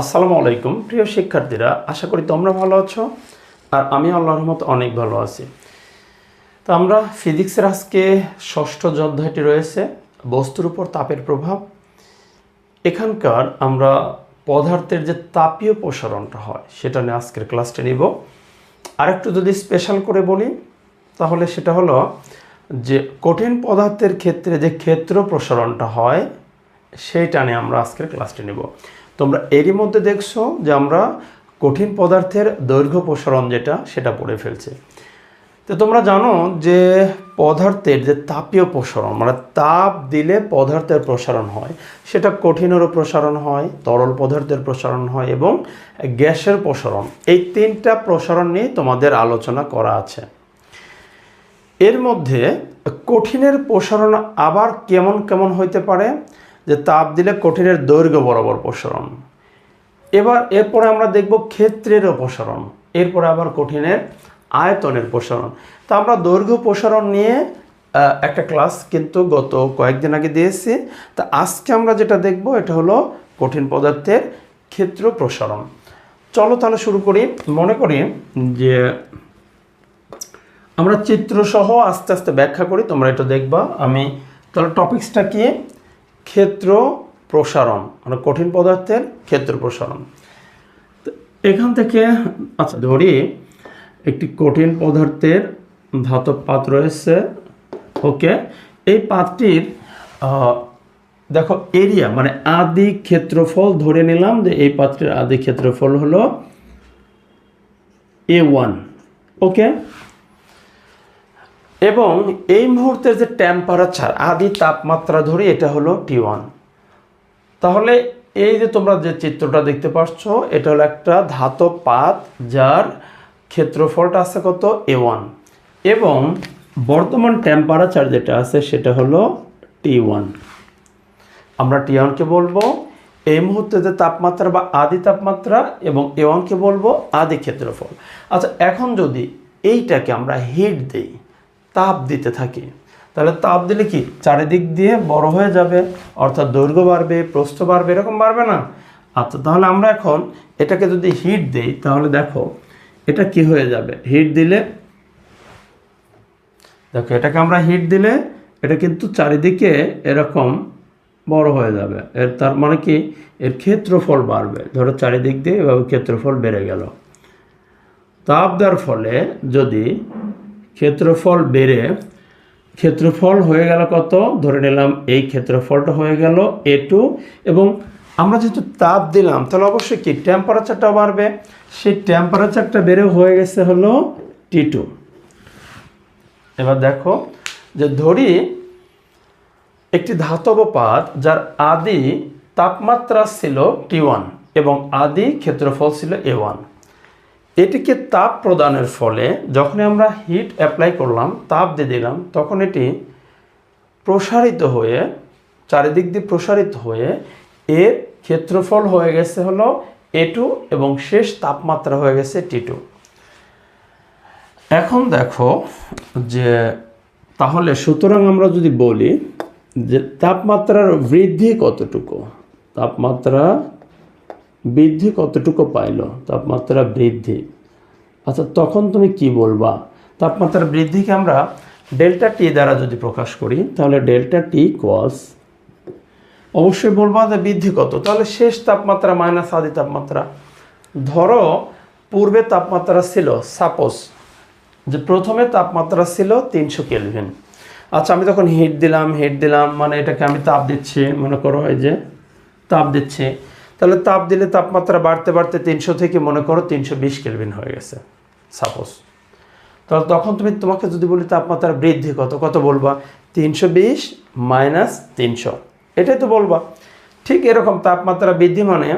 আসসালামু আলাইকুম, প্রিয় শিক্ষার্থীরা। আশা করি তোমরা ভালো আছো আর আমি আল্লাহর মতো অনেক ভালো আছি। তো আমরা ফিজিক্সের আজকে ষষ্ঠ অধ্যায়টি রয়েছে, বস্তুর উপর তাপের প্রভাব। এখানকার আমরা পদার্থের যে তাপীয় প্রসারণটা হয়, সেটা নিয়ে আজকের ক্লাসটা নিব। আর একটু যদি স্পেশাল করে বলি, তাহলে সেটা হলো যে কঠিন পদার্থের ক্ষেত্রে যে ক্ষেত্র প্রসারণটা হয়, সেইটা নিয়ে আমরা আজকের ক্লাসটি নেব। তোমরা এরই মধ্যে দেখছ যে আমরা কঠিন পদার্থের দৈর্ঘ্য প্রসারণ যেটা, সেটা পড়ে ফেলছে। তো তোমরা জানো যে পদার্থের যে তাপীয় প্রসারণ মানে তাপ দিলে পদার্থের প্রসারণ হয়, সেটা কঠিনেরও প্রসারণ হয়, তরল পদার্থের প্রসারণ হয় এবং গ্যাসের প্রসারণ। এই তিনটা প্রসারণ নিয়ে তোমাদের আলোচনা করা আছে। এর মধ্যে কঠিনের প্রসারণ আবার কেমন কেমন হইতে পারে? যে তাপ দিলে কঠিনের দৈর্ঘ্য বরাবর প্রসারণ। এবার এরপরে আমরা দেখব ক্ষেত্রের প্রসারণ, এরপরে আবার কঠিনের আয়তনের প্রসারণ। তা আমরা দৈর্ঘ্য প্রসারণ নিয়ে একটা ক্লাস কিন্তু গত কয়েকদিন আগে দিয়েছি। তা আজকে আমরা যেটা দেখব এটা হলো কঠিন পদার্থের ক্ষেত্র প্রসারণ। চলো তাহলে শুরু করি। মনে করি যে আমরা চিত্রসহ আস্তে আস্তে ব্যাখ্যা করি, তোমরা এটা দেখবা। আমি তাহলে টপিক্সটা কি? ক্ষেত্র প্রসারণ মানে কঠিন পদার্থের ক্ষেত্র প্রসারণ। এখান থেকে আচ্ছা ধরি, একটি কঠিন পদার্থের ধাতব পাত রয়েছে। ওকে, এই পাতটির দেখো, এরিয়া মানে আদি ক্ষেত্রফল ধরে নিলাম যে এই পাত্রের আদি ক্ষেত্রফল হলো এ ওয়ান ওকে? এবং এই মুহূর্তের যে টেম্পারেচার আদি তাপমাত্রা ধরে এটা হলো টি ওয়ান তাহলে এই যে তোমরা যে চিত্রটা দেখতে পাচ্ছ এটা হলো একটা ধাতব পাত যার ক্ষেত্রফলটা আছে কত? এ ওয়ান এবং বর্তমান টেম্পারেচার যেটা আছে, সেটা হলো টি ওয়ান আমরা টি ওয়ানকে বলব, এই মুহূর্তে যে তাপমাত্রা বা আদি তাপমাত্রা, এবং এ ওয়ানকে বলব আদি ক্ষেত্রফল। আচ্ছা এখন যদি এইটাকে আমরা হিট দিই তাপ দিতে থাকি। তাহলে তাপ দিলে কি? চারিদিক দিয়ে বড় হয়ে যাবে, অর্থাৎ দৈর্ঘ্য বাড়বে, প্রস্থ বাড়বে, এরকম বাড়বে না? আচ্ছা তাহলে আমরা এখন এটাকে যদি হিট দেই, তাহলে দেখো, এটা কি হয়ে যাবে? হিট দিলে, দেখো, এটাকে আমরা হিট দিলে, এটা কিন্তু চারিদিকে এরকম বড় হয়ে যাবে। এর তার মানে কি? এর ক্ষেত্রফল বাড়বে। ধরো চারিদিক দিয়ে এভাবে ক্ষেত্রফল বেড়ে গেল। তাপ দেওয়ার ফলে যদি ক্ষেত্রফল বেড়ে, ক্ষেত্রফল হয়ে গেল কত? ধরে নিলাম এই ক্ষেত্রফলটা হয়ে গেল এ টু। এবং আমরা যেহেতু তাপ দিলাম, তাহলে অবশ্যই কি? টেম্পারেচারটা বাড়বে। সেই টেম্পারেচারটা বেড়ে হয়ে গেছে হলো টি টু এবার দেখো যে ধরি একটি ধাতব পাত যার আদি তাপমাত্রা ছিল টি ওয়ান এবং আদি ক্ষেত্রফল ছিল এ ওয়ান এটিকে তাপ প্রদানের ফলে যখন আমরা হিট অ্যাপ্লাই করলাম, তাপ দিয়ে দিলাম, তখন এটি প্রসারিত হয়ে, চারিদিক দিয়ে প্রসারিত হয়ে এর ক্ষেত্রফল হয়ে গেছে হলো এ টু এবং শেষ তাপমাত্রা হয়ে গেছে টি টু এখন দেখো যে তাহলে সুতরাং আমরা যদি বলি যে তাপমাত্রার বৃদ্ধি কতটুকু? তাপমাত্রা বৃদ্ধি কতটুকু পাইল? তাপমাত্রা বৃদ্ধি। আচ্ছা তখন তুমি কি বলবা? তাপমাত্রার বৃদ্ধিকে আমরা ডেল্টা টি দ্বারা যদি প্রকাশ করি, তাহলে ডেল্টা টি কস অবশ্যই বলবা যে বৃদ্ধি কত। তাহলে শেষ তাপমাত্রা মাইনাস আদি তাপমাত্রা। ধরো, পূর্বে তাপমাত্রা ছিল সাপোজ যে প্রথমে তাপমাত্রা ছিল তিনশো কেলভিন। আচ্ছা আমি তখন হিট দিলাম হিট দিলাম মানে এটাকে আমি তাপ দিচ্ছি, মনে করো এই যে তাপ দিচ্ছি। তাহলে তাপ দিলে তাপমাত্রা বাড়তে বাড়তে তিনশো থেকে মনে করো তিনশো বিশ কেলভিন হয়ে গেছে সাপোজ তাহলে তখন তুমি, তোমাকে যদি বলি তাপমাত্রা বৃদ্ধি কত কত বলবা? তিনশো বিশ মাইনাস তিনশো। এটাই তো বলবা। ঠিক এরকম তাপমাত্রা বৃদ্ধি মানে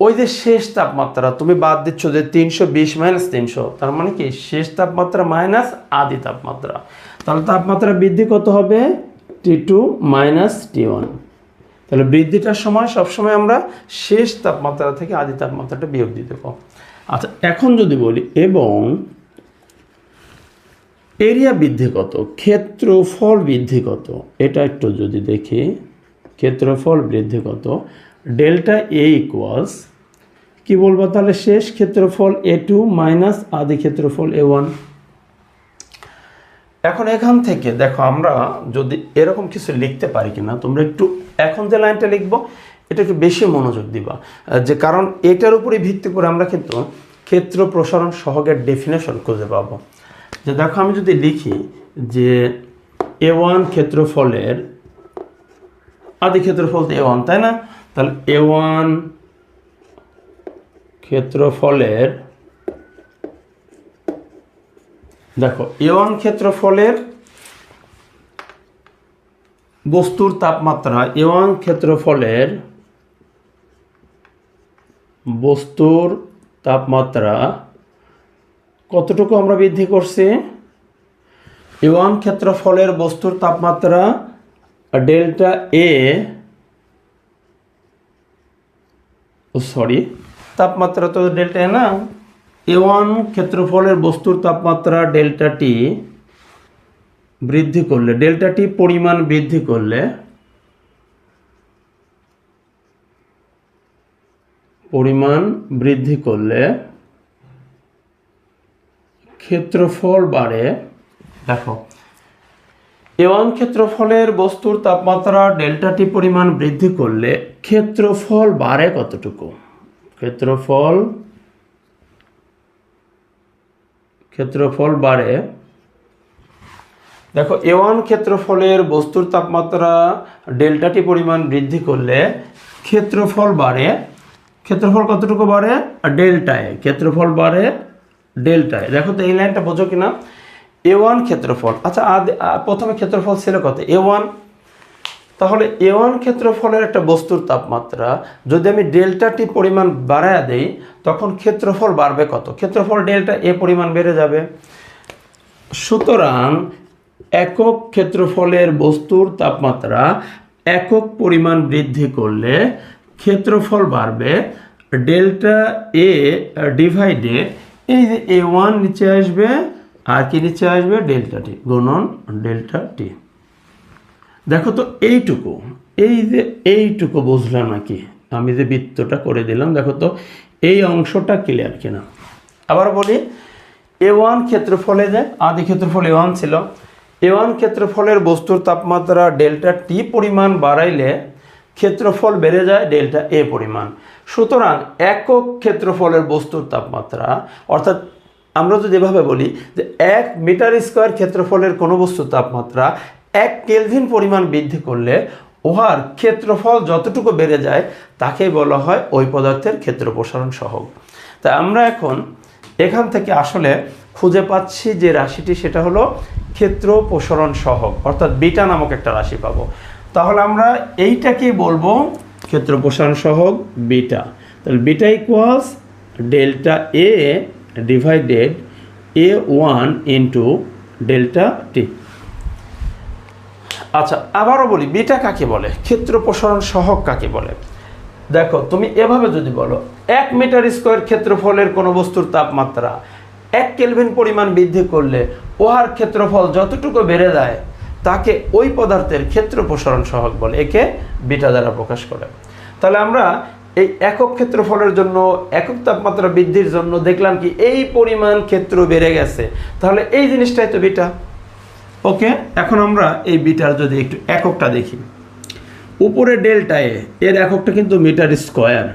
ওই যে শেষ তাপমাত্রা, তুমি বাদ দিচ্ছ যে তিনশো বিশ মাইনাস তিনশো, তার মানে কি? শেষ তাপমাত্রা মাইনাস আদি তাপমাত্রা। তাহলে তাপমাত্রা বৃদ্ধি কত হবে? T two minus T one. তাহলে বৃদ্ধিটার সময় সবসময় আমরা শেষ তাপমাত্রা থেকে আদি তাপমাত্রাটা বিয়োগ দিয়ে দেবো। আচ্ছা এখন যদি বলি, এবং এরিয়া বৃদ্ধি কত? ক্ষেত্রফল বৃদ্ধি কত? এটা একটু যদি দেখি, ক্ষেত্রফল বৃদ্ধি কত? ডেল্টা এ ইকুয়ালস কী বলব তাহলে? শেষ ক্ষেত্রফল এ টু মাইনাস আদি ক্ষেত্রফল এ ওয়ান এখন এখান থেকে দেখো, আমরা যদি এরকম কিছু লিখতে পারি কিনা, তোমরা একটু এখন যে লাইনটা লিখব এটা একটু বেশি মনোযোগ দিবা। যে কারণ এটার উপরে ভিত্তি করে আমরা কিন্তু ক্ষেত্র প্রসারণ সহগের ডেফিনেশন খুঁজে পাবো। যে দেখো, আমি যদি লিখি যে এ ওয়ান ক্ষেত্রফলের আদি ক্ষেত্রফল তো এ ওয়ান তাই না? তাহলে এ ওয়ান ক্ষেত্রফলের, দেখো এ ওয়ান ক্ষেত্রফলের বস্তুর তাপমাত্রা এ ওয়ান ক্ষেত্রফলের বস্তুর তাপমাত্রা কতটুকু আমরা বৃদ্ধি করছি? এ ওয়ান ক্ষেত্রফলের বস্তুর তাপমাত্রা ডেল্টা এ সরি, তাপমাত্রা তো ডেল্টা না এ ওয়ান ক্ষেত্রফলের বস্তুর তাপমাত্রা ডেল্টা টি বৃদ্ধি করলে ডেল্টা টি পরিমাণ বৃদ্ধি করলে, পরিমাণ বৃদ্ধি করলে ক্ষেত্রফল বাড়ে। দেখো এ ওয়ান ক্ষেত্রফলের বস্তুর তাপমাত্রা ডেল্টা টি পরিমাণ বৃদ্ধি করলে ক্ষেত্রফল বাড়ে কতটুকু? ক্ষেত্রফল ক্ষেত্রফল বাড়ে দেখো এ ওয়ান ক্ষেত্রফলের বস্তুর তাপমাত্রা ডেল্টাটি পরিমাণ বৃদ্ধি করলে ক্ষেত্রফল বাড়ে। ক্ষেত্রফল কতটুকু বাড়ে? ডেল্টায়। ক্ষেত্রফল বাড়ে ডেল্টায়। দেখো তো এই লাইনটা বোঝো কিনা। এ ওয়ান ক্ষেত্রফল। আচ্ছা প্রথমে ক্ষেত্রফল ছিল কত? এ ওয়ান তাহলে এ ওয়ান ক্ষেত্রফলের একটা বস্তুর তাপমাত্রা, যদি আমি ডেল্টাটি পরিমাণ বাড়ায় দেই, তখন ক্ষেত্রফল বাড়বে কত? ক্ষেত্রফল ডেল্টা এ পরিমাণ বেড়ে যাবে। সুতরাং একক ক্ষেত্রফলের বস্তুর তাপমাত্রা একক পরিমাণ বৃদ্ধি করলে ক্ষেত্রফল বাড়বে, ডেল্টা এ ডিভাইডেড এই যে এ ওয়ান নিচে আসবে, আর কি নিচে আসবে? ডেল্টা টি গুণন ডেল্টা টি দেখো তো এইটুকু, এই যে এইটুকু বুঝলাম নাকি আমি যে বৃত্তটা করে দিলাম, দেখো তো এই অংশটা ক্লিয়ার কিনা। আবার বলি এ ওয়ান ক্ষেত্রফলে যে, আদি ক্ষেত্রফল এ ওয়ান ছিল এ ওয়ান ক্ষেত্রফলের বস্তুর তাপমাত্রা ডেল্টা টি পরিমাণ বাড়াইলে ক্ষেত্রফল বেড়ে যায় ডেল্টা এ পরিমাণ। সুতরাং একক ক্ষেত্রফলের বস্তুর তাপমাত্রা, অর্থাৎ আমরা যদি এভাবে বলি যে এক মিটার স্কোয়ার ক্ষেত্রফলের কোনো বস্তুর তাপমাত্রা এক কেলভিন পরিমাণ বৃদ্ধি করলে উহার ক্ষেত্রফল যতটুকু বেড়ে যায় তাকেই বলা হয় ওই পদার্থের ক্ষেত্র প্রসারণ সহগ। তাই আমরা এখন এখান থেকে আসলে খুঁজে পাচ্ছি যে রাশিটি, সেটা হলো ক্ষেত্র প্রসারণ সহগ অর্থাৎ বিটা নামক একটা রাশি পাবো। তাহলে আমরা এইটাকেই বলব ক্ষেত্র প্রসারণ সহগ বিটা। তাহলে beta equals delta A divided A one into delta T. আচ্ছা আবারও বলি, বিটা কাকে বলে? ক্ষেত্র প্রসারণ সহগ কাকে বলে? দেখো, তুমি এভাবে যদি বলো, এক মিটার স্কোয়ার ক্ষেত্রফলের কোনো বস্তুর তাপমাত্রা এক কেলভিন পরিমাণ বৃদ্ধি করলে উহার ক্ষেত্রফল যতটুকু বেড়ে যায়, তাকে ওই পদার্থের ক্ষেত্র প্রসারণ সহগ বলে, একে বিটা দ্বারা প্রকাশ করে। তাহলে আমরা এই একক ক্ষেত্রফলের জন্য, একক তাপমাত্রা বৃদ্ধির জন্য দেখলাম কি এই পরিমাণ ক্ষেত্র বেড়ে গেছে। তাহলে এই জিনিসটাই তো বিটা। ওকে, এখন আমরা এই বিটার যদি একটু এককটা দেখি। উপরে ডেল্টা এ, এর এককটা কিন্তু মিটার স্কোয়ার।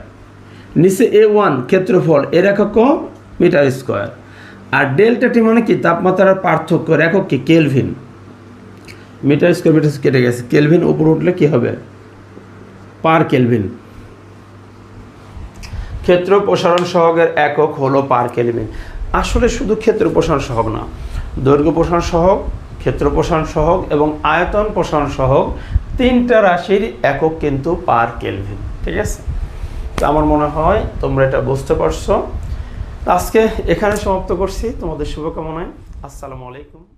নিচে এ ওয়ান ক্ষেত্রফল, এর একক মিটার স্কোয়ার। আর ডেল্টা টি মানে কি? তাপমাত্রার পার্থক্য একক কি? কেলভিন। মিটার স্কোয়ার, মিটার কেটে গেছে। কেলভিন উপরে উঠলে কি হবে? Per kelvin. ক্ষেত্র প্রসারণ সহগের একক হলো পার কেলভিন। আসলে শুধু ক্ষেত্র প্রসারণ সহগ না। দৈর্ঘ্য প্রসারণ সহগ, ক্ষেত্র প্রসারণ সহগ এবং আয়তন প্রসারণ সহগ তিনটা রাশির একক কিন্তু পার কেলভিন। ঠিক আছে? তো আমার মনে হয় তোমরা এটা বুঝতে পারছ। আজকে এখানে সমাপ্ত করছি। তোমাদের শুভকামনায়। আসসালামু আলাইকুম।